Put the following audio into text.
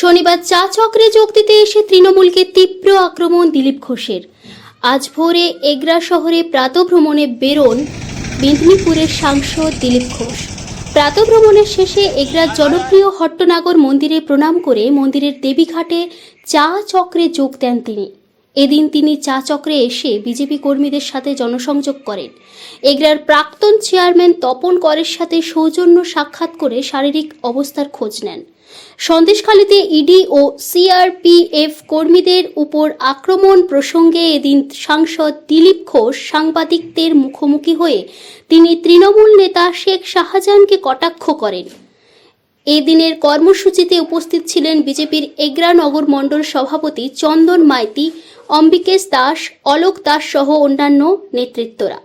শনিবার চা চক্রে যোগ দিতে এসে তৃণমূলকে তীব্র আক্রমণ দিলীপ ঘোষের। আজ ভোরে এগরা শহরে প্রাতভ্রমণে বেরোন মেদিনীপুরের সাংসদ দিলীপ ঘোষ। প্রাতভ্রমণের শেষে এগরার জনপ্রিয় হট্টনাগর মন্দিরে প্রণাম করে মন্দিরের দেবীঘাটে চা চক্রে যোগ দেন তিনি। এদিন তিনি চা চক্রে এসে বিজেপি কর্মীদের সাথে জনসংযোগ করেন। এগরার প্রাক্তন চেয়ারম্যান তপন করের সাথে সৌজন্য সাক্ষাৎ করে শারীরিক অবস্থার খোঁজ নেন। সন্দেশখালীতে ইডি ও সিআরপিএফ কর্মীদের উপর আক্রমণ প্রসঙ্গে এদিন সাংসদ দিলীপ ঘোষ সাংবাদিকদের মুখোমুখি হয়ে তিনি তৃণমূল নেতা শেখ শাহজাহানকে কটাক্ষ করেন। এই দিনের কর্মসূচিতে উপস্থিত ছিলেন বিজেপির এগরা নগর মণ্ডল সভাপতি চন্দন মাইতি, অম্বিকেশ দাস, অলোক দাস সহ অন্যান্য নেতৃত্বরা।